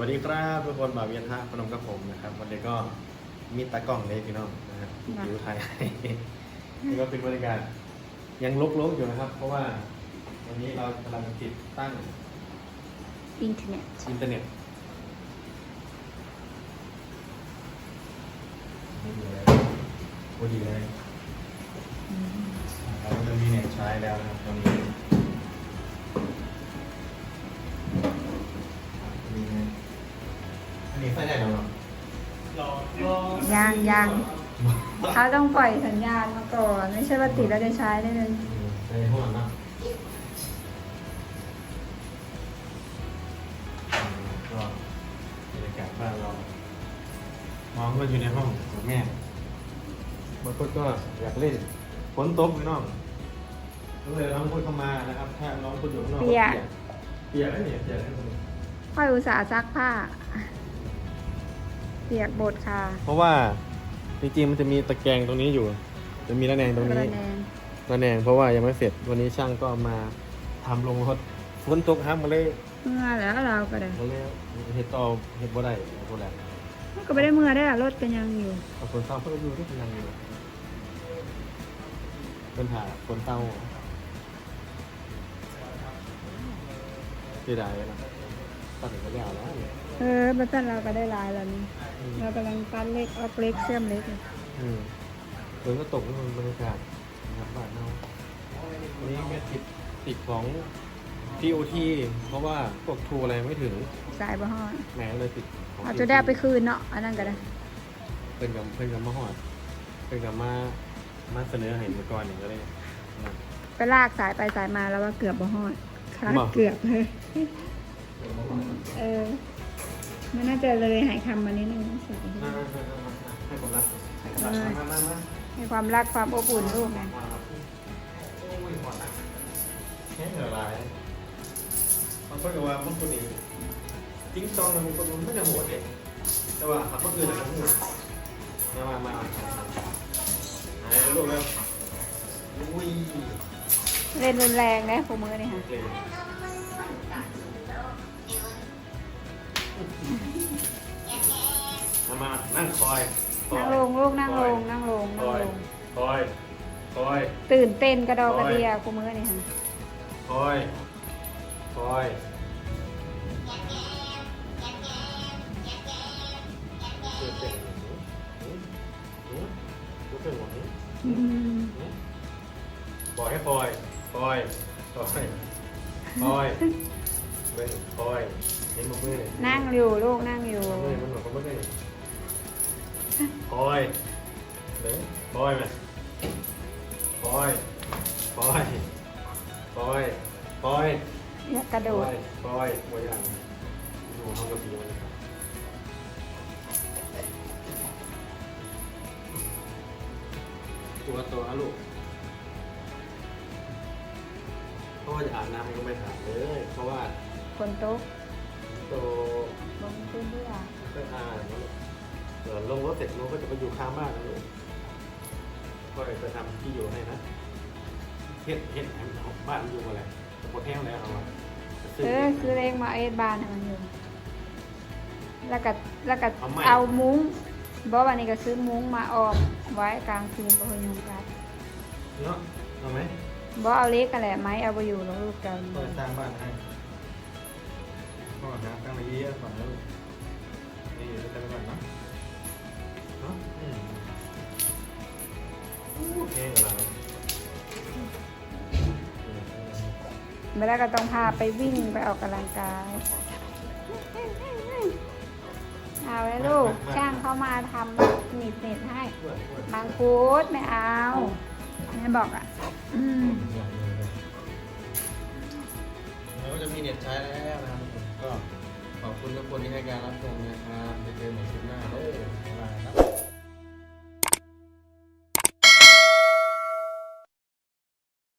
วัสดีครับทุกคนบ่าวเวียนท่าพนมกับผมนะครับ วันนี้ก็มีตากล้องเลยพี่น้องนะครับค่ะอยู่ไทยนี่ก็เป็นบรรยากาศยังลกๆอยู่นะครับ เพราะว่าวันนี้เรากำลังติดตั้งอินเทอร์เน็ตอินเทอร์เน็ตนี่เลยพอดีเลยเราจะมีเน็ตใช้แล้วนะครับตอนนี้ ยังยังเขาต้องปล่อยสัญญาณมาก่อน ไม่ใช่ว่าติดแล้วจะใช้ได้เลยในห้องนะก็บรรยากาศบ้านเราน้องก็อยู่ในห้องของแม่บางคนก็อยากเล่นฝนตกพี่น้องก็เลยน้องพูดเข้ามานะครับ ถ้าน้องพูดอยู่ข้างนอกก็เปียกเปียกแล้วเนี่ยเปียกแล้วเนี่ยค่อยอุตส่าห์ซักผ้า เปียกบดค่ะ เพราะว่า จริงๆมันจะมีตะแกรงตรงนี้อยู่ จะมีระแนงตรงกระนี้ แนงระแนงเพราะว่ายังไม่เสร็จวันนี้ช่างก็มาทำลงรถฝนตกครับมาเลยเมื่อแล้วเราก็ได้มาเลยเห็ดต่อเห็ดบ่ได้เห็ดบ่ได้ก็ไม่ได้เมื่อได้อะรถกันยังอยู่เอาฝนเศร้าเพิ่มอยู่ที่กำลังอยู่ปัญหาฝนเศร้าเสียดายนะ ตัดสินใจแล้วแล้วเนี่ยเออบัตรเราก็ได้หลายแล้วนี่อืมเรากำลังปั้นเล็กออกเล็กเชื่อมเล็กอยู่อืมฝนก็ตกนี่มันบรรยากาศนะครับบ้านเราวันนี้ก็ติดติดของ TOT เพราะว่าพวกทูอะไรไม่ถึงสายบ่ฮอดแหมเลยติดของ เอาจะได้เอาไปคืนเนาะอันนั้นก็ได้เพิ่นกับเพิ่นกับมาหอดเพิ่นกับมามาเสนอให้เมื่อก่อนนี่ก็เลยนะ ไปลากสายไปสายมาแล้วว่าเกือบบ่ฮอดค่ะบ่เกือบเลย เออ มันน่าจะเลยหายคำมานิดนึงนะสายมามามามาให้ผมรับมามามามาให้ความรักความอบอุ่นลูกไงมาครับโอ้ยหอดอะแค่เหนือหลายบางคนก็ว่าบางคนนี่จิ้งจองบางคนมันไม่ได้โหดเลยแต่ว่าขับเมื่อคืนน่ะมันโหดมามามาไหนลูกเร็วอุ้ยเล่นรุนแรงนะพวกมือนี่ค่ะ มามานั่งคอยคอยนั่งลงลูกนั่งลงนั่งลงคนั่งอยลง คอยคอย ตื่นเต้นกระดอกกระเดียพวกมือนี่ค่ะคอยคอยตื่นเต้นหนูหนูหนูตื่นหมดหนูอืมหนูบอกให้คอยคอยคอยคอยเว้นคอยเห็นมือมือเลยนั่งอยู่ลูกนั่งอยู่มือมันหนวดเขาไม่ได้ คอยเด้คอยไหมคอยคอยคอยคอยอย่ากระโดดปล่อยปล่อยอย่างดูทำกับปีมันนะครับตัวตัวนะลูกเพราะว่าจะอาบน้ำมันก็ไม่ถามเลย เพราะว่า คนโต๊ะ เดี๋ยวลงรถเสร็จลูกก็จะไปอยู่ข้างบ้านนะลูกก็จะทำที่อยู่ให้นะเฮ็ดเฮ็ดให้บ้านอยู่อะไรแต่พอแห้งแล้วเอามาซื้เออคือเลงมาเอ็ดบานให้มันอยู่ แล้วก็แล้วก็เอาไหมเอามุ้งบอกวันนี้ก็ซื้อมุ้งมาออมไว้กลางคืนบ่ให้ยุงกัดเนาะเอาไหมบ่เอาเล็กกันแหละไม้เอาไปอยู่แล้วลูกกันเปิดสร้างบ้านให้ก็หาตั้งระยะก่อนนะลูกนี่อยู่ด้วยกันก่อนนะ เนาะอืมโอเคอะไรเมื่อแล้วก็ต้องพาไปวิ่งไปออกกำลังกาย เอาเลยลูกช่างเข้ามาทำแบบหนีบเน็ตให้ บางคูดไม่เอาแม่บอกอะ อืมแล้วก็จะมีเน็ตใช้แล้วนะครับทุกคนก็ขอบคุณทุกคนที่ให้การรับชมนะครับไปเจอกันใหม่คลิปหน้าเด้อบ๊ายบายครับ